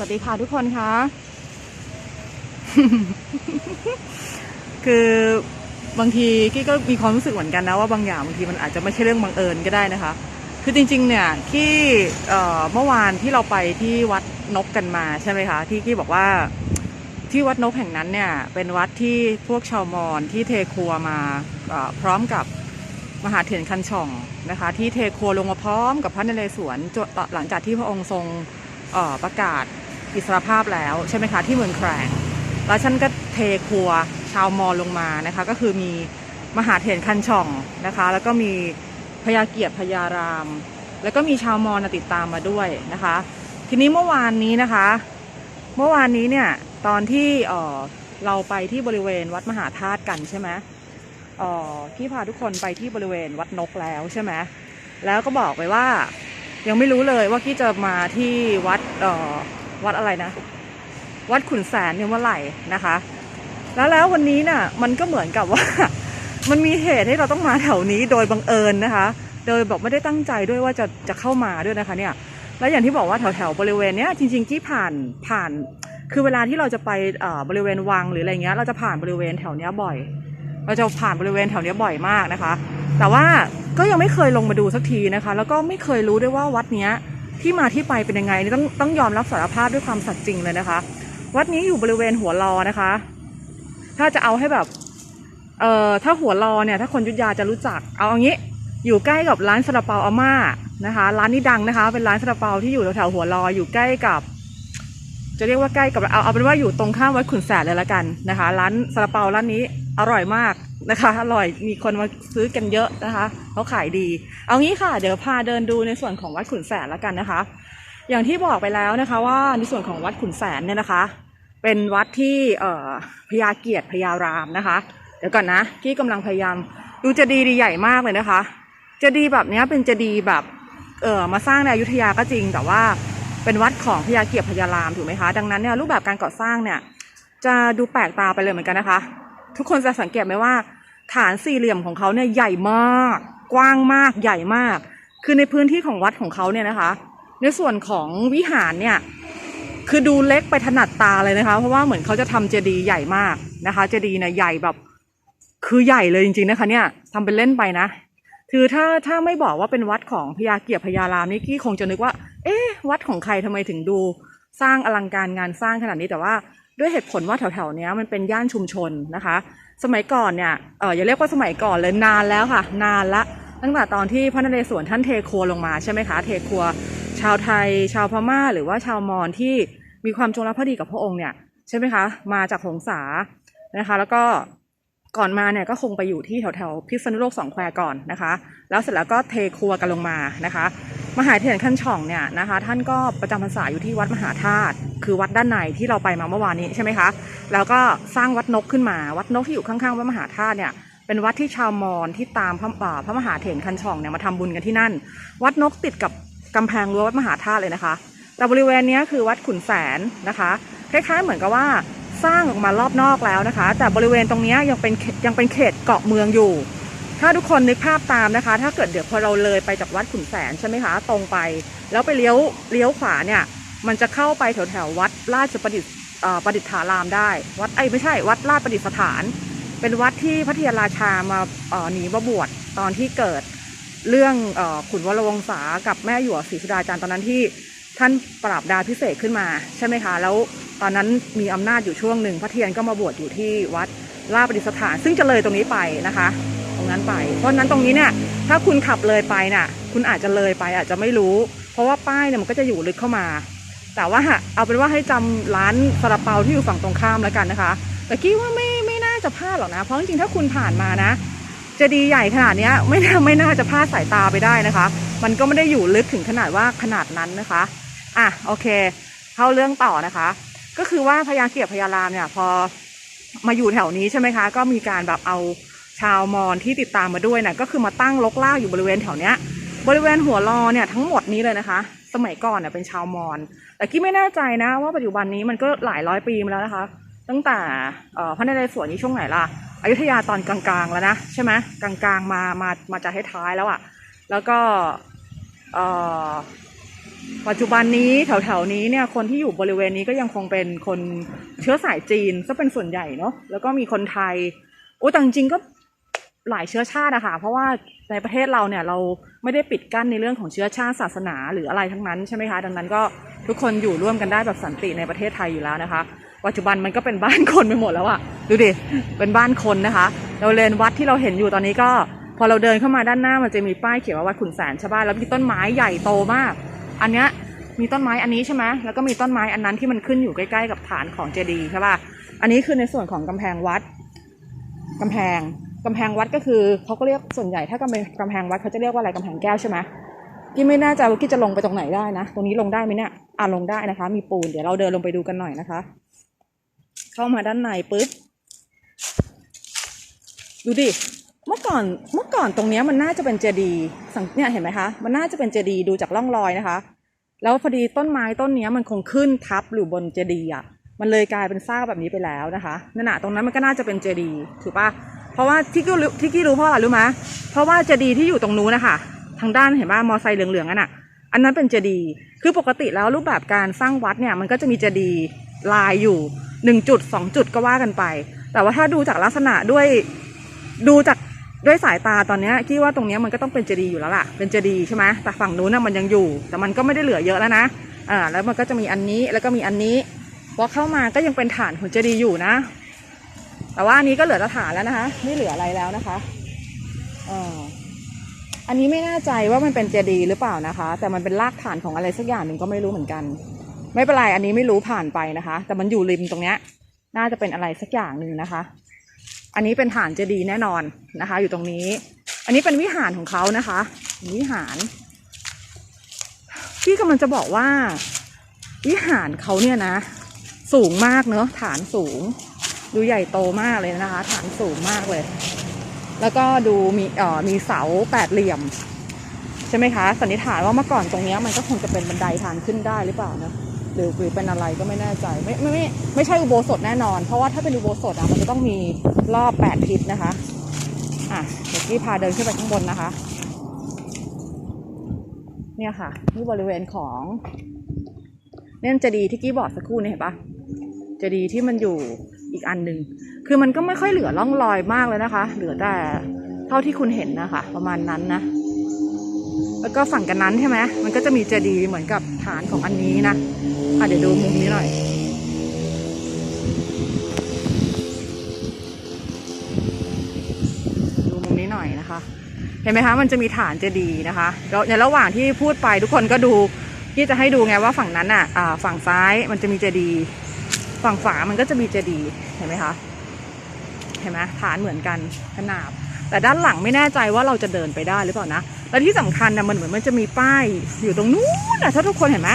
สวัสดีค่ะทุกคนคะ คือบางทีกี้ก็มีความรู้สึกเหมือนกันนะว่าบางอย่างบางทีมันอาจจะไม่ใช่เรื่องบังเอิญก็ได้นะคะ คือจริง ๆ เนี่ยที่เมื่อวานที่เราไปที่วัดนกกันมาใช่ไหมคะ ที่กี้บอกว่าที่วัดนกแห่งนั้นเนี่ยเป็นวัดที่พวกชาวมอญที่เทครัวมาพร้อมกับมหาเถรคันช่องนะคะ ที่เทครัวลงมาพร้อมกับพระนเรศวรหลังจากที่พระองค์ทรงประกาศ อิสรภาพแล้วใช่ไหมคะที่เมืองแครงแล้วฉันก็เทครัวชาวมอญลงมานะคะ ก็คือมีมหาเถรคันช่องนะคะ แล้วก็มีพญาเกียรติพญาราม แล้วก็มีชาวมอญน่ะติดตามมาด้วยนะคะ ทีนี้เมื่อวานนี้นะคะ เมื่อวานนี้เนี่ยตอนที่เราไปที่บริเวณวัดมหาธาตุกันใช่ไหมพี่พาทุกคนไปที่บริเวณวัดนกแล้วใช่ไหมแล้วก็บอกไปว่ายังไม่รู้เลยว่ากี้จะมาที่วัด วัดอะไรนะ วัดขุนแสนเนี่ยเมื่อไหร่นะคะ แล้วแล้ววันนี้น่ะมันก็เหมือนกับว่า มันมีเหตุให้เราต้องมาแถวนี้โดยบังเอิญนะคะ โดยบอกไม่ได้ตั้งใจด้วยว่าจะจะเข้ามาด้วยนะคะเนี่ยแล้วอย่างที่บอกว่าแถวแถวบริเวณเนี้ยจริงๆกี้ผ่านผ่านคือเวลาที่เราจะไปเอ่อบริเวณวังหรืออะไรเงี้ยเราจะผ่านบริเวณแถวเนี้ยบ่อย เราจะผ่านบริเวณแถวเนี้ยบ่อยมากนะคะ แต่ว่าก็ยังไม่เคยลงมาดูสักทีนะคะ แล้วก็ไม่เคยรู้ด้วยว่าวัดเนี้ย ที่มาที่ไปเป็นยังไงนี่ต้องต้องยอมรับสารภาพด้วยความสัตย์จริงเลยนะคะ วัดนี้อยู่บริเวณหัวรอนะคะ ถ้าจะเอาให้แบบเอ่อถ้าหัวรอเนี่ย ถ้าคนยุทธยาจะรู้จัก เอาอย่างนี้ อยู่ใกล้กับร้านซาลาเปาอาม่านะคะ ร้านนี้ดังนะคะ เป็นร้านซาลาเปาที่อยู่แถวๆหัวรออยู่ใกล้กับ จะเรียกว่าใกล้กับเอาเอาเป็นว่าอยู่ตรงข้ามวัดขุนแสนเลยละกันนะคะ ร้านซาลาเปาร้านนี้อร่อยมาก นะคะ อร่อยมีคนมาซื้อกันเยอะนะคะเขาขายดี เอางี้ค่ะ เดี๋ยวพาเดินดูในส่วนของวัดขุนแสนละกันนะคะ อย่างที่บอกไปแล้วนะคะว่าในส่วนของวัดขุนแสนเนี่ยนะคะ เป็นวัดที่เอ่อพญาเกียรติพญารามนะคะ เดี๋ยวก่อนนะที่กำลังพยายามดูเจดีย์ดีใหญ่มากเลยนะคะเจดีย์แบบนี้เป็นเจดีย์แบบเออมาสร้างในอยุธยาก็จริง แต่ว่าเป็นวัดของพญาเกียรติพญารามถูกไหมคะดังนั้นเนี่ยรูปแบบการก่อสร้างเนี่ยจะดูแปลกตาไปเลยเหมือนกันนะคะ ทุกคนจะสังเกตไหมว่า ฐานสี่เหลี่ยมของเขาเนี่ยใหญ่มาก กว้างมากใหญ่มาก คือในพื้นที่ของวัดของเขาเนี่ยนะคะ ในส่วนของวิหารเนี่ยคือดูเล็กไปถนัดตาเลยนะคะ เพราะว่าเหมือนเขาจะทำเจดีย์ใหญ่มากนะคะ เจดีย์เนี่ยใหญ่แบบ คือใหญ่เลยจริงๆนะคะ เนี่ยทำเป็นเล่นไปนะคือถ้าถ้าไม่บอกว่าเป็นวัดของพญาเกียรติพญารามนี่กี้คงจะนึกว่า เอ๊ะวัดของใครทำไมถึงดูสร้างอลังการงานสร้างขนาดนี้แต่ว่าด้วยเหตุผลว่าแถวๆเนี้ยมันเป็นย่านชุมชนนะคะ สมัยก่อนเนี่ยเอออย่าเรียกว่าสมัยก่อนเลยนานแล้วค่ะ นานละ ตั้งแต่ตอนที่พระนเรศวรท่านเทครัวลงมาใช่ไหมคะ เทครัว ชาวไทย ชาวพม่า หรือว่าชาวมอญที่มีความจงรักภักดีกับพระองค์เนี่ยใช่ไหมคะ มาจากหงสานะคะ แล้วก็ก่อนมาเนี่ยก็คงไปอยู่ที่แถวแถวพิษณุโลกสองแควก่อนนะคะ แล้วเสร็จแล้วก็เทครัวกันลงมานะคะ มหาเถรขั้นช่องเนี่ยนะคะ ท่านก็ประจำพรรษาอยู่ที่วัดมหาธาตุคือวัดด้านในที่เราไปมาเมื่อวานนี้ใช่ไหมคะ แล้วก็สร้างวัดนกขึ้นมาวัดนกที่อยู่ข้างๆวัดมหาธาตุเนี่ยเป็นวัดที่ชาวมอญที่ตามพระอ่าพระมหาเถรคันช่องเนี่ยมาทำบุญกันที่นั่น วัดนกติดกับกำแพงรั้ววัดมหาธาตุเลยนะคะ แต่บริเวณนี้คือวัดขุนแสนนะคะคล้ายๆเหมือนกับว่าสร้างออกมารอบนอกแล้วนะคะ แต่บริเวณตรงนี้ยังเป็นยังเป็นเขตเกาะเมืองอยู่ ถ้าทุกคนนึกภาพตามนะคะ ถ้าเกิดเดี๋ยวพอเราเลยไปจากวัดขุนแสนใช่ไหมคะตรงไป แล้วไปเลี้ยวเลี้ยวขวาเนี่ย มันจะเข้าไปแถวแถววัดราชประดิษฐ์ประดิษฐารามได้ วัดไอ้ไม่ใช่ วัดราชประดิษฐาน เป็นวัดที่พระเทียราชามาหนีมาบวชตอนที่เกิดเรื่องอขุนวรวงศากับแม่หยวกศรีสุดาจารย์ตอนนั้นที่ท่านปราบดาพิเศษขึ้นมาใช่ไหมคะ แล้วตอนนั้นมีอำนาจอยู่ช่วงหนึ่งพระเทียนก็มาบวชอยู่ที่วัดราชประดิษฐาน ซึ่งจะเลยตรงนี้ไปนะคะ ตรงนั้นไป เพราะนั้นตรงนี้เนี่ยถ้าคุณขับเลยไปน่ะ คุณอาจจะเลยไปอาจจะไม่รู้ เพราะว่าป้ายเนี่ยมันก็จะอยู่ลึกเข้ามา แต่ว่าเอาเป็นว่าให้จำร้านซาลาเปาที่อยู่ฝั่งตรงข้ามแล้วกันนะคะแต่กี้ว่าไม่ไม่น่าจะพลาดหรอกนะ เพราะจริงๆถ้าคุณผ่านมานะจะดีใหญ่ขนาดนี้ไม่น่าไม่น่าจะพลาดสายตาไปได้นะคะ มันก็ไม่ได้อยู่ลึกถึงขนาดว่าขนาดนั้นนะคะอะโอเค เข้าเรื่องต่อนะคะ ก็คือว่าพญาเกียรติพญารามเนี่ยพอมาอยู่แถวนี้ใช่ไหมคะ ก็มีการแบบเอา ชาวมอญที่ติดตามมาด้วยนะก็คือมาตั้งลกล่ากอยู่บริเวณแถวเนี้ย บริเวณหัวรอเนี่ยทั้งหมดนี้เลยนะคะ สมัยก่อนเนี่ยเป็นชาวมอญแต่กี้ไม่แน่ใจนะว่าปัจจุบันนี้มันก็หลายร้อยปีมาแล้วนะคะ ตั้งแต่พระนเรศวรนี้ช่วงไหนล่ะอยุธยาตอนกลางๆแล้วนะใช่ไหมกลางๆมามามาจะให้ท้ายๆแล้วอะ่ะแล้วก็ปัจจุบันนี้แถวๆนี้เนี่ยคนที่อยู่บริเวณนี้ก็ยังคงเป็นคนเชื้อสายจีนซะเป็นส่วนใหญ่เนาะแล้วก็มีคนไทยโอ้แต่จริงก็ หลายเชื้อชาติอะคะเพราะว่าในประเทศเราเนี่ยเราไม่ได้ปิดกั้นในเรื่องของเชื้อชาติศาสนาหรืออะไรทั้งนั้นใช่ไหมคะดังนั้นก็ทุกคนอยู่ร่วมกันได้แบบสันติในประเทศไทยอยู่แล้วนะคะ ปัจจุบันมันก็เป็นบ้านคนไปหมดแล้วอะดูดิเป็นบ้านคนนะคะ เราเลนวัดที่เราเห็นอยู่ตอนนี้ก็ พอเราเดินเข้ามาด้านหน้ามันจะมีป้ายเขียนว่าวัดขุนแสนใช่ป่ะแล้วมีต้นไม้ใหญ่โตมาก อันเนี้ยมีต้นไม้อันนี้ใช่ไหมแล้วก็มีต้นไม้อันนั้นที่มันขึ้นอยู่ใกล้ๆกับฐานของเจดีย์ใช่ป่ะอันนี้คือในส่วนของกำแพงวัดกำแพง กำแพงวัดก็คือเขาก็เรียกส่วนใหญ่ถ้ากำแพงกำแพงวัดเขาจะเรียกว่าอะไรกำแพงแก้วใช่ไหมกี้ไม่แน่ใจว่ากี้จะลงไปตรงไหนได้นะ ตรงนี้ลงได้ไหมเนี่ยอ่าลงได้นะคะ มีปูน เดี๋ยวเราเดินลงไปดูกันหน่อยนะคะ เข้ามาด้านในปุ๊บ ดูดิ เมื่อก่อน เมื่อก่อนตรงเนี้ยมันน่าจะเป็นเจดีย์สังเนี่ยเห็นไหมคะ มันน่าจะเป็นเจดีย์ดูจากร่องรอยนะคะ แล้วพอดีต้นไม้ต้นเนี้ยมันคงขึ้นทับอยู่บนเจดีย์อะ มันเลยกลายเป็นซากแบบนี้ไปแล้วนะคะนั่นน่ะตรงนั้นมันก็น่าจะเป็นเจดีย์ถูกปะ เพราะว่าที่กี้รู้ที่กี้รู้เพราะอะไรรู้ไหมเพราะว่าเจดีย์ที่อยู่ตรงนู้นนะคะทางด้านเห็นป่ะมอไซค์เหลืองๆอันน่ะ อันนั้นเป็นเจดีย์คือปกติแล้วรูปแบบการสร้างวัดเนี่ยมันก็จะมีเจดีย์ลายอยู่หนึ่งจุดสองจุดก็ว่ากันไป แต่ว่าถ้าดูจากลักษณะด้วยดูจากด้วยสายตาตอนนี้กี้ว่าตรงนี้มันก็ต้องเป็นเจดีย์อยู่แล้วล่ะ เป็นเจดีย์ใช่ไหมแต่ฝั่งนู้นน่ะมันยังอยู่ แต่มันก็ไม่ได้เหลือเยอะแล้วนะอ่าแล้วมันก็จะมีอันนี้แล้วก็มีอันนี้พอเข้ามาก็ยังเป็นฐานของเจดีย์อยู่นะ แต่ว่าอันนี้ก็เหลือต่ฐานแล้วนะคะ ไม่เหลืออะไรแล้วนะคะเอออันนี้ไม่แน่ใจว่ามันเป็นเจดีย์หรือเปล่านะคะ แต่มันเป็นรากฐานของอะไรสักอย่างหนึ่งก็ไม่รู้เหมือนกัน ไม่เป็นไรอันนี้ไม่รู้ผ่านไปนะคะ แต่มันอยู่ริมตรงเนี้ย น่าจะเป็นอะไรสักอย่างหนึ่งนะคะ อันนี้เป็นฐานเจดีย์แน่นอนนะคะ อยู่ตรงนี้ อันนี้เป็นวิหารของเขานะคะวิหารพี่กำลังจะบอกว่า วิหารเขาเนี่ยนะ สูงมากเนอะฐานสูง ดูใหญ่โตมากเลยนะคะ ฐานสูงมากเลย แล้วก็ดูมีเอ่อมีเสาแปดเหลี่ยม ใช่ไหมคะ สันนิษฐานว่าเมื่อก่อนตรงเนี้ยมันก็คงจะเป็นบันไดทางขึ้นได้หรือเปล่านะหรือหรือเป็นอะไรก็ไม่แน่ใจไม่ไม่ไม่ไม่ใช่อุโบสถแน่นอน เพราะว่าถ้าเป็นอุโบสถอะมันจะต้องมีรอบแปดทิศนะคะอะเดี๋ยวกี้พาเดินขึ้นไปข้างบนนะคะ เนี่ยค่ะนี่บริเวณของเนี่ยเจดีที่กี้บอกสักครู่เนี่ยเห็นปะเจดีที่มันอยู่ อีกอันหนึ่งคือมันก็ไม่ค่อยเหลือร่องรอยมากเลยนะคะ เหลือแต่เท่าที่คุณเห็นนะคะ ประมาณนั้นนะแล้วก็ฝั่งกันนั้นใช่ไหมมันก็จะมีเจดีย์เหมือนกับฐานของอันนี้นะอะเดี๋ยวดูมุมนี้หน่อย ดูมุมนี้หน่อยนะคะ เห็นไหมคะ มันจะมีฐานเจดีย์นะคะแล้วในระหว่างที่พูดไปทุกคนก็ดูที่จะให้ดูไงว่าฝั่งนั้นอะอ่าฝั่งซ้ายมันจะมีเจดีย์ ฝั่งฝามันก็จะมีเจดีย์เห็นไหมคะเห็นไหมฐานเหมือนกันขนาบ แต่ด้านหลังไม่แน่ใจว่าเราจะเดินไปได้หรือเปล่านะและที่สำคัญนะมันเหมือนมันจะมีป้ายอยู่ตรงนู้นนะถ้าทุกคนเห็นไหม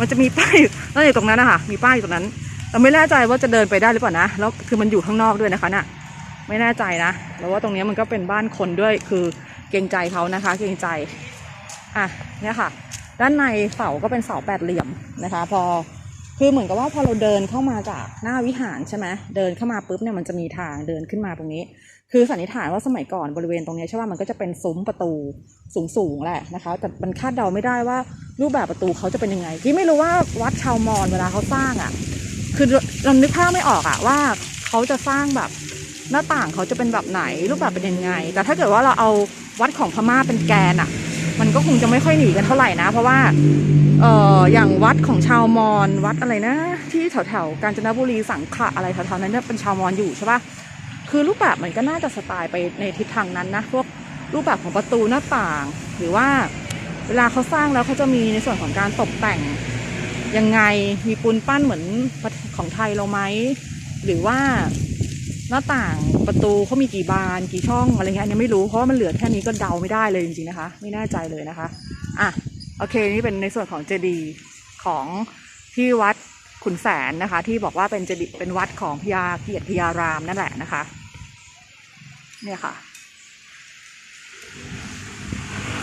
มันจะมีป้ายอยู่นั่นอยู่ตรงนั้นนะคะมีป้ายอยู่ตรงนั้นเราไม่แน่ใจว่าจะเดินไปได้หรือเปล่านะแล้วคือมันอยู่ข้างนอกด้วยนะคะน่ะไม่แน่ใจนะแล้วว่าตรงนี้มันก็เป็นบ้านคนด้วยคือเกรงใจเขานะคะ เกรงใจอะเนี่ยค่ะ ด้านในเสาก็เป็นเสาแปดเหลี่ยมนะคะ พอ คือเหมือนกับว่าพอเราเดินเข้ามาจากหน้าวิหารใช่ไหมเดินเข้ามาปุ๊บเนี่ยมันจะมีทางเดินขึ้นมาตรงนี้ คือสันนิษฐานว่าสมัยก่อนบริเวณตรงนี้ใช่ป่ะมันก็จะเป็นซุ้มประตูสูงๆแหละนะคะ แต่มันคาดเดาไม่ได้ว่ารูปแบบประตูเขาจะเป็นยังไงที่ไม่รู้ว่าวัดชาวมอญเวลาเขาสร้างอะ คือเรานึกภาพไม่ออกอะว่าเขาจะสร้างแบบหน้าต่างเขาจะเป็นแบบไหนรูปแบบเป็นยังไง แต่ถ้าเกิดว่าเราเอาวัดของพม่าเป็นแกนอะ มันก็คงจะไม่ค่อยหนีกันเท่าไหร่นะ เพราะว่าเอออย่างวัดของชาวมอญวัดอะไรนะ ที่แถวแถวๆกาญจนบุรีสังขะอะไรแถวๆนั้นเนี่ยเป็นชาวมอญอยู่ใช่ปะคือรูปแบบมันก็น่าจะสไตล์ไปในทิศทางนั้นนะพวกรูปแบบของประตูหน้าต่าง หรือว่าเวลาเขาสร้างแล้วเขาจะมีในส่วนของการตกแต่งยังไงมีปูนปั้นเหมือนของไทยเราไหมหรือว่า หน้าต่างประตูเขามีกี่บานกี่ช่องอะไรเงี้ยอันนี้ไม่รู้เพราะมันเหลือแค่นี้ก็เดาไม่ได้เลยจริงๆนะคะ ไม่แน่ใจเลยนะคะอะโอเคนี่เป็นในส่วนของเจดีย์ของที่วัดขุนแสนนะคะ ที่บอกว่าเป็นเจดีย์เป็นวัดของพญาเกียรติพญารามนั่นแหละนะคะ เนี่ยค่ะ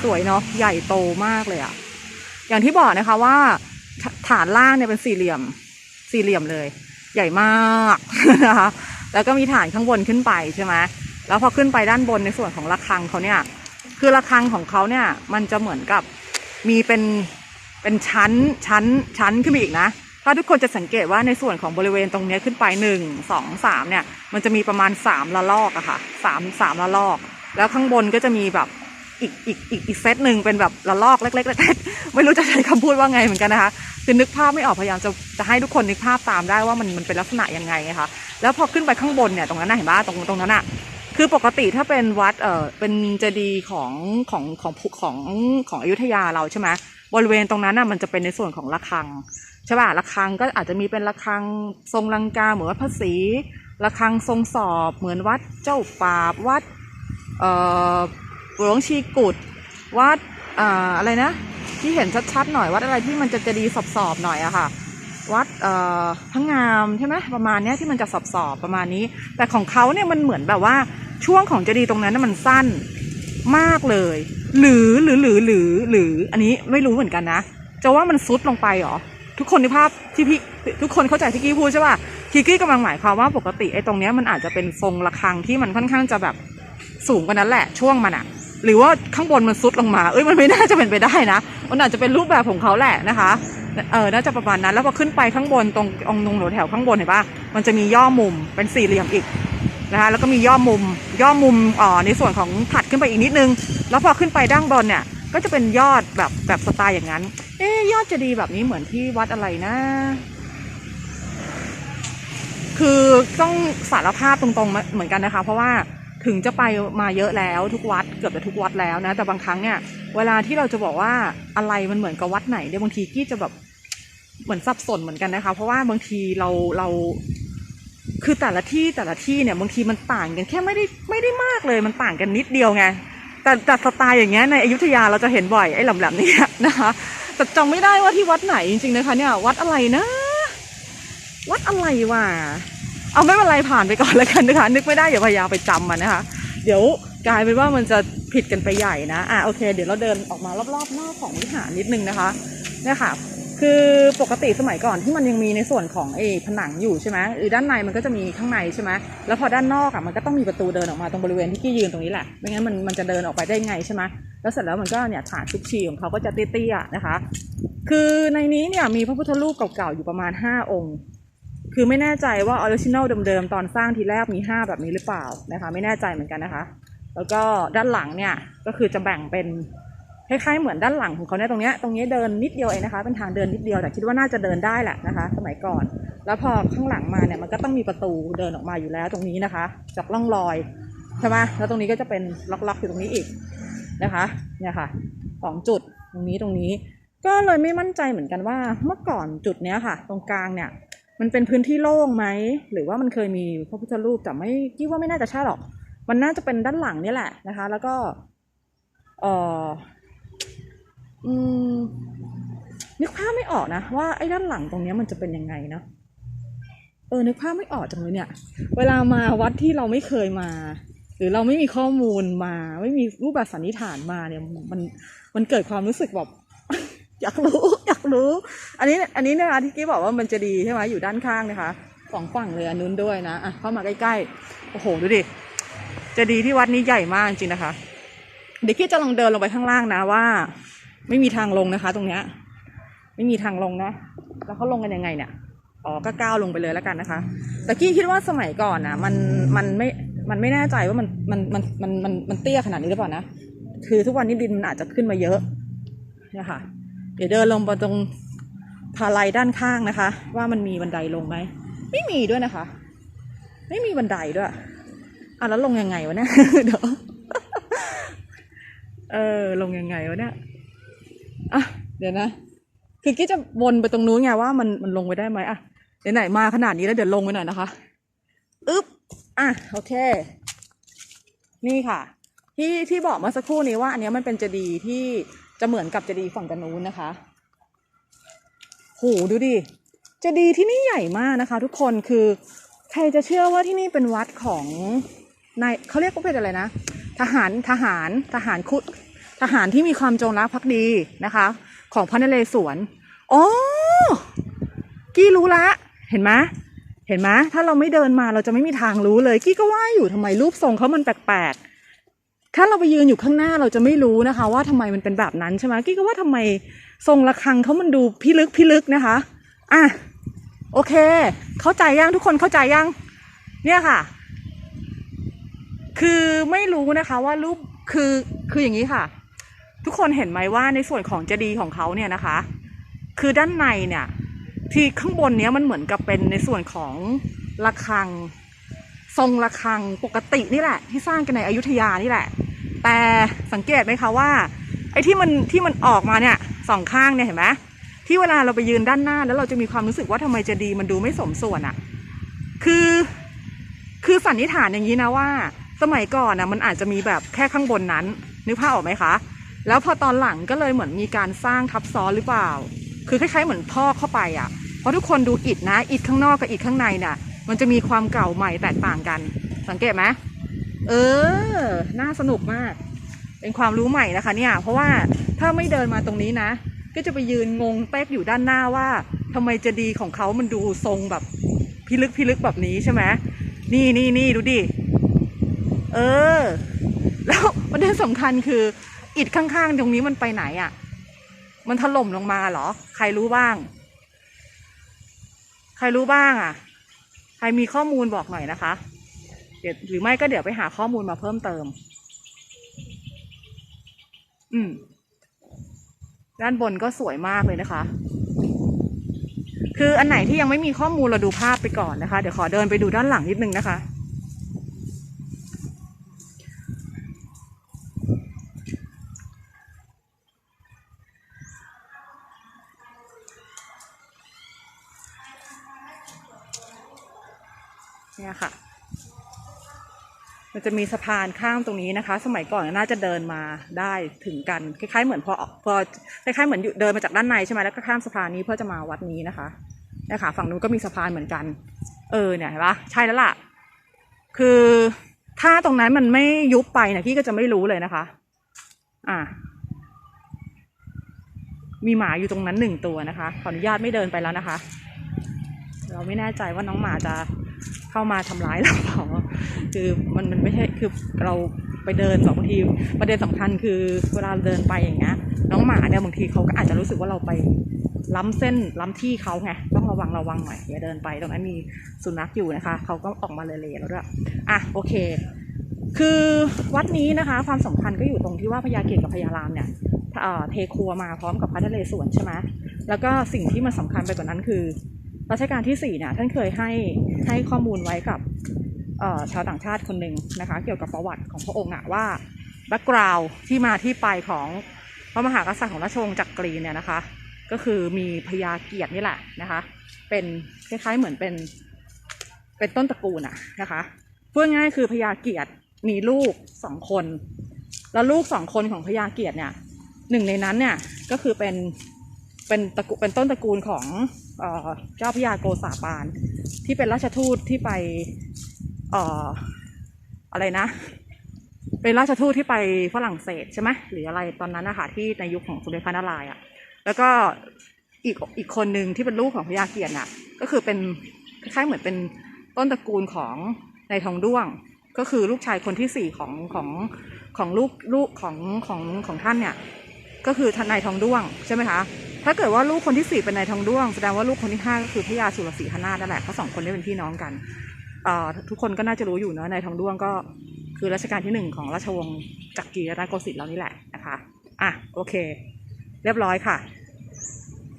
สวยเนาะใหญ่โตมากเลยอะอย่างที่บอกนะคะว่าฐานล่างเนี่ยเป็นสี่เหลี่ยม สี่เหลี่ยมเลย ใหญ่มากนะคะ แล้วก็มีฐานข้างบนขึ้นไปใช่ไหมแล้วพอขึ้นไปด้านบนในส่วนของระฆังเขาเนี่ย คือระฆังของเขาเนี่ยมันจะเหมือนกับมีเป็นเป็นชั้นชั้นชั้นขึ้นไปอีกนะ ถ้าทุกคนจะสังเกตว่าในส่วนของบริเวณตรงนี้ขึ้นไปหนึ่งสองสามเนี่ย มันจะมีประมาณสามละลอกอะค่ะสามสามละลอก แล้วข้างบนก็จะมีแบบอีกอีกอีกอีกเซตหนึ่งเป็นแบบละลอกเล็กๆเล็กๆไม่รู้จะใช้คำพูดว่าไงเหมือนกันนะคะ คือนึกภาพไม่ออกพยายามจะจะให้ทุกคนนึกภาพตามได้ว่ามันมันเป็นลักษณะยังไงไงคะแล้วพอขึ้นไปข้างบนเนี่ยตรงนั้นนะเห็นปะตรงตรงนั้นอะคือปกติถ้าเป็นวัดเออเป็นเจดีย์ของของของของของอยุธยาเราใช่ไหมบริเวณตรงนั้นน่ะมันจะเป็นในส่วนของระฆังใช่ป่ะระฆังก็อาจจะมีเป็นระฆังทรงลังกาเหมือนวัดพระศรีระฆังทรงสอบเหมือนวัดเจ้าป่าวัดเอ่อหลวงชีกุดวัดอ่าอะไรนะ ที่เห็นชัดๆหน่อยวัดอะไรที่มันจะจะดีสอบๆหน่อยอะค่ะ วัดเอ่อพระงามใช่ไหมประมาณเนี้ยที่มันจะสอบๆประมาณนี้ แต่ของเขาเนี่ยมันเหมือนแบบว่าช่วงของเจดีย์ตรงนั้นมันสั้นมากเลย หรือหรือหรือหรือหรืออันนี้ไม่รู้เหมือนกันนะจะว่ามันซุดลงไปหรอทุกคนในภาพที่พี่ทุกคนเข้าใจที่กี้พูดใช่ป่ะคีกี้กำลังหมายความว่าปกติไอ้ตรงเนี้ยมันอาจจะเป็นทรงระฆังที่มันค่อนข้างจะแบบสูงกว่านั้นแหละช่วงมันอะ หรือว่าข้างบนมันซุดลงมา เอ้ยมันไม่น่าจะเป็นไปได้นะ มันอาจจะเป็นรูปแบบของเขาแหละนะคะ เออ น่าจะประมาณนั้น แล้วพอขึ้นไปข้างบนตรงตรงตรงแถวข้างบนเห็นปะมันจะมีย่อมุมเป็นสี่เหลี่ยมอีกนะคะ แล้วก็มีย่อมุม ย่อมุมอ่อในส่วนของถัดขึ้นไปอีกนิดนึง แล้วพอขึ้นไปด้านบนเนี่ย ก็จะเป็นยอดแบบแบบสไตล์อย่างนั้น เอ๊ยอดจะดีแบบนี้เหมือนที่วัดอะไรนะคือต้องสารภาพตรงๆเหมือนกันนะคะ เพราะว่า ถึงจะไปมาเยอะแล้วทุกวัดเกือบจะทุกวัดแล้วนะแต่บางครั้งเนี่ยเวลาที่เราจะบอกว่าอะไรมันเหมือนกับวัดไหนเนี่ยบางทีกี้จะแบบเหมือนสับสนเหมือนกันนะคะ เพราะว่าบางทีเราเราคือแต่ละที่แต่ละที่เนี่ยบางทีมันต่างกันแค่ไม่ได้ไม่ได้มากเลยมันต่างกันนิดเดียวไงแต่แต่สไตล์อย่างเงี้ยในอยุธยาเราจะเห็นบ่อยไอ้แหลมๆนี้ยนะคะแต่จำไม่ได้ว่าที่วัดไหนจริงๆนะคะเนี่ยวัดอะไรนะ วัดอะไรวะ เอาไม่เป็นไรผ่านไปก่อนแล้วกันนะคะ นึกไม่ได้อย่าพยายามไปจำมันนะคะ เดี๋ยวกลายเป็นว่ามันจะผิดกันไปใหญ่นะอะโอเค เดี๋ยวเราเดินออกมารอบๆนอกของวิหารนิดนึงนะคะเนี่ยค่ะคือปกติสมัยก่อนที่มันยังมีในส่วนของไอ้ผนังอยู่ใช่ไหมหรือด้านในมันก็จะมีข้างในใช่ไหมแล้วพอด้านนอกอะมันก็ต้องมีประตูเดินออกมาตรงบริเวณที่กี้ยืนตรงนี้แหละไม่งั้นมันมันจะเดินออกไปได้ไงใช่ไหมแล้วเสร็จแล้วมันก็เนี่ยฐานซุกชีของเขาก็จะเตี้ยๆนะคะ คือในนี้เนี่ยมีพระพุทธรูปเก่าๆอยู่ประมาณห้าองค์ คือไม่แน่ใจว่าออริจินอลเดิมๆตอนสร้างทีแรกมีห้าแบบนี้หรือเปล่านะคะ ไม่แน่ใจเหมือนกันนะคะ แล้วก็ด้านหลังเนี่ยก็คือจะแบ่งเป็นคล้ายๆเหมือนด้านหลังของเขาเนี่ยตรงเนี้ยตรงนี้เดินนิดเดียวเองนะคะ เป็นทางเดินนิดเดียวแต่คิดว่าน่าจะเดินได้แหละนะคะ สมัยก่อน แล้วพอข้างหลังมาเนี่ยมันก็ต้องมีประตูเดินออกมาอยู่แล้วตรงนี้นะคะจากร่องรอยใช่ไหมแล้วตรงนี้ก็จะเป็นล็อกๆอยู่ตรงนี้อีกนะคะเนี่ยค่ะสองจุดตรงนี้ตรงนี้ ก็เลยไม่มั่นใจเหมือนกันว่าเมื่อก่อนจุดเนี้ยค่ะ ตรงกลางเนี่ย มันเป็นพื้นที่โล่งไหม หรือว่ามันเคยมีพระพุทธรูปแต่ไม่คิดว่าไม่น่าจะใช่หรอก มันน่าจะเป็นด้านหลังนี่แหละนะคะ แล้วก็เอออืมนึกภาพไม่ออกนะว่าไอ้ด้านหลังตรงนี้มันจะเป็นยังไงนะเออนึกภาพไม่ออกจังเลยเนี่ย เวลามาวัดที่เราไม่เคยมา หรือเราไม่มีข้อมูลมา ไม่มีรูปแบบสันนิษฐานมาเนี่ยมันมันเกิดความรู้สึกแบบ อยากรู้อยากรู้ อันนี้อันนี้นะคะที่กี้บอกว่ามันจะดีใช่ไหมอยู่ด้านข้างนะคะสองฝั่งเลยอันนู้นด้วยนะอะเข้ามาใกล้ๆโอ้โหดูดิจะดีที่วัดนี้ใหญ่มากจริงนะคะ เดี๋ยวกี้จะลองเดินลงไปข้างล่างนะว่า ไม่มีทางลงนะคะ ตรงเนี้ยไม่มีทางลงนะแล้วเขาลงกันยังไงเนี่ยอ๋อก็ก้าวลงไปเลยแล้วกันนะคะ แต่กี้คิดว่าสมัยก่อนนะมันมันไม่มันไม่แน่ใจว่ามันมันมันมันมันมันเตี้ยขนาดนี้หรือเปล่านะคือทุกวันนี้ดินมันอาจจะขึ้นมาเยอะเนี่ยค่ะ เดี๋ยวเดินลงไปตรงพาลัยด้านข้างนะคะ ว่ามันมีบันไดลงไหม ไม่มีด้วยนะคะ ไม่มีบันไดด้วย อะแล้วลงยังไงวะเนี่ยเดี๋ยวเออลงยังไงวะเนี่ยอะเดี๋ยวนะ คือกี้จะวนไปตรงนู้นไงว่ามันมันลงไปได้ไหมอะเดี๋ยวไหนมาขนาดนี้แล้วเดี๋ยวลงไปหน่อยนะคะอึ๊บอะโอเค นี่ค่ะ ที่ที่บอกมื่อสักครู่นี้ว่า อันเนี้ยมันเป็นเจดีย์ที่ จะเหมือนกับเจดีย์ฝั่งกันนู้นนะคะโหดูดิเจดีย์ที่นี่ใหญ่มากนะคะ ทุกคนคือใครจะเชื่อว่าที่นี่เป็นวัดของนายเขาเรียกว่าเป็นอะไรนะ ทหารทหารทหารคุทหารที่มีความจงรักภักดีนะคะ ของพระนเรศวรอ๋อกี้รู้ละ เห็นไหมเห็นไหมถ้าเราไม่เดินมาเราจะไม่มีทางรู้เลย กี้ก็ว่าอยู่ทำไมรูปทรงเขามันแปลกๆ ถ้าเราไปยืนอยู่ข้างหน้าเราจะไม่รู้นะคะ ว่าทำไมมันเป็นแบบนั้นใช่ไหมกี้ก็ว่าทำไมทรงระฆังเขามันดูพิลึกพิลึกนะคะ อะโอเค เข้าใจยังทุกคนเข้าใจยัง เนี่ยค่ะ คือไม่รู้นะคะว่ารูปคือคืออย่างนี้ค่ะ ทุกคนเห็นไหมว่าในส่วนของเจดีย์ของเขาเนี่ยนะคะ คือด้านในเนี่ย ที่ข้างบนเนี้ยมันเหมือนกับเป็นในส่วนของระฆัง ทรงระฆังปกตินี่แหละ ที่สร้างกันในอยุธยานี่แหละ แต่สังเกตไหมคะว่า ไอ้ที่มันที่มันออกมาเนี่ยสองข้างเนี่ยเห็นไหมที่เวลาเราไปยืนด้านหน้า แล้วเราจะมีความรู้สึกว่าทำไมเจดีมันดูไม่สมส่วนอะ่ะ คือคือสันนิษฐานอย่างนี้นะว่า สมัยก่อนนะมันอาจจะมีแบบแค่ข้างบนนั้น นึกภาพออกไหมคะ แล้วพอตอนหลังก็เลยเหมือนมีการสร้างทับซ้อนหรือเปล่า คือคล้ายๆเหมือนพอกเข้าไปอะเพราะทุกคนดูอิฐนะอิฐข้างนอกกับอิฐข้างในน่ะ มันจะมีความเก่าใหม่แตกต่างกัน สังเกตไหม เออ น่าสนุกมาก เป็นความรู้ใหม่นะคะ เนี่ย เพราะว่าถ้าไม่เดินมาตรงนี้นะ ก็จะไปยืนงงเป๊กอยู่ด้านหน้าว่าทำไมเจดีของเขามันดูทรงแบบพิลึกพิลึกแบบนี้ใช่ไหมนี่นี่นี่ดูดิ เออ แล้วประเด็นสำคัญคือ อิฐข้างๆ ตรงนี้มันไปไหนอะ่ะ มันถล่มลงมาเหรอ ใครรู้บ้าง ใครรู้บ้างอะ ใครมีข้อมูลบอกหน่อยนะคะ เดี๋ยวหรือไม่ก็เดี๋ยวไปหาข้อมูลมาเพิ่มเติม อืม ด้านบนก็สวยมากเลยนะคะ คืออันไหนที่ยังไม่มีข้อมูลเราดูภาพไปก่อนนะคะ เดี๋ยวขอเดินไปดูด้านหลังนิดนึงนะคะเนี่ยค่ะ มันจะมีสะพานข้ามตรงนี้นะคะ สมัยก่อนน่าจะเดินมาได้ถึงกันคล้ายๆเหมือนพอพอคล้ายๆเหมือนเดินมาจากด้านในใช่ไหมแล้วก็ข้ามสะพานนี้เพื่อจะมาวัดนี้นะคะนี่ค่ะฝั่งนู้นก็มีสะพานเหมือนกัน เออเนี่ยเห็นปะใช่แล้วล่ะ คือถ้าตรงนั้นมันไม่ยุบไปเนี่ยพี่ก็จะไม่รู้เลยนะคะ อะมีหมาอยู่ตรงนั้นหนึ่งตัวนะคะ ขออนุญาตไม่เดินไปแล้วนะคะ เราไม่แน่ใจว่าน้องหมาจะ เข้ามาทำร้ายเราเปล่าคือมันมันไม่ใช่คือเราไปเดินสองบางทีประเด็นสำคัญคือเวลาเดินไปอย่างเงี้ยน้องหมาเนี่ยบางทีเขาก็อาจจะรู้สึกว่าเราไปล้ำเส้นล้ำที่เขาไงต้องระวังระวังหน่อยอย่าเดินไปตรงนั้นมีสุนัขอยู่นะคะเขาก็ออกมาเลยๆแล้วด้วยอะโอเค คือวัดนี้นะคะ ความสำคัญก็อยู่ตรงที่ว่าพญาเกศกับพญารามเนี่ยเทครัวมาพร้อมกับพระนเรศวรใช่ไหมแล้วก็สิ่งที่มันสาคัญไปกว่านั้นคือ รัชกาลที่สี่เนี่ยท่านเคยให้ให้ข้อมูลไว้กับชาวต่างชาติคนหนึ่งนะคะ เกี่ยวกับประวัติของพระองค์อะว่าแบ็กกราวที่มาที่ไปของพระมหากษัตริย์ของราชวงศ์จักรีเนี่ยนะคะ ก็คือมีพญาเกียรตินี่แหละนะคะ เป็นคล้ายๆเหมือนเป็นเป็นต้นตระกูลอะนะคะพูดง่ายคือพญาเกียรติมีลูกสองคน แล้วลูกสองคนของพญาเกียรติเนี่ยหนึ่งในนั้นเนี่ยก็คือเป็นเป็นตระกูลเป็นต้นตระกูลของ เจ้าพญาโกษาปาน ที่เป็นราชทูตที่ไปเอออะไรนะ เป็นราชทูตที่ไปฝรั่งเศสใช่ไหมหรืออะไรตอนนั้นนะคะที่ในยุคของสมเด็จพระนารายณ์อะ แล้วก็อีกอีกคนหนึ่งที่เป็นลูกของพญาเกียรติน่ะ ก็คือเป็นคล้ายๆเหมือนเป็นต้นตระกูลของนายทองด้วง ก็คือลูกชายคนที่สี่ของของของลูกลูกของของของท่านเนี่ย ก็คือทนายทองด้วงใช่ไหมคะ ถ้าเกิดว่าลูกคนที่สี่เป็นนายทองด้วงแสดงว่าลูกคนที่ห้าก็คือพระยาสุรศรีหนาถนั่นแหละเขาสองคนนี้เป็นพี่น้องกันเอ่อทุกคนก็น่าจะรู้อยู่เนอะนายทองด้วงก็คือรัชกาลที่หนึ่งของราชวงศ์จักรีรัตนโกสินทร์เรานี่แหละนะคะอะโอเค เรียบร้อยค่ะ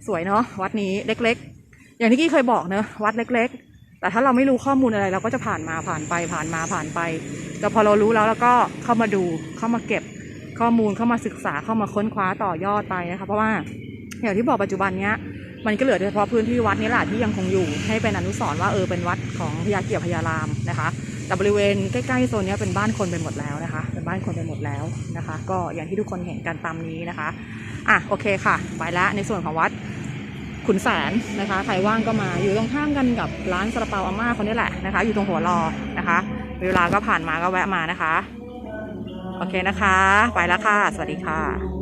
สวยเนาะวัดนี้เล็ก ๆ อย่างที่กี้เคยบอกเนอะวัดเล็ก ๆ แต่ถ้าเราไม่รู้ข้อมูลอะไรเราก็จะผ่านมาผ่านไปผ่านมาผ่านไป แต่พอเรารู้แล้วเราก็เข้ามาดูเข้ามาเก็บข้อมูลเข้ามาศึกษาเข้ามาค้นคว้าต่อยอดไปนะคะเพราะว่า อย่างที่บอกปัจจุบันเนี้ยมันก็เหลือเฉพาะพื้นที่วัดนี้แหละที่ยังคงอยู่ ให้เป็นอนุสรณ์ว่าเออเป็นวัดของพญาเกียรติพญารามนะคะ แต่บริเวณใกล้ๆโซนนี้เป็นบ้านคนไปหมดแล้วนะคะ เป็นบ้านคนไปหมดแล้วนะคะ ก็อย่างที่ทุกคนเห็นกันตามนี้นะคะอะโอเคค่ะ ไปแล้วในส่วนของวัดขุนแสนนะคะใครว่างก็มาอยู่ตรงข้ามกันกับร้านซาลาเปาอาม่าคนนี้แหละนะคะ อยู่ตรงหัวรอนะคะ เวลาก็ผ่านมาก็แวะมานะคะ โอเคนะคะ ไปแล้วค่ะ สวัสดีค่ะ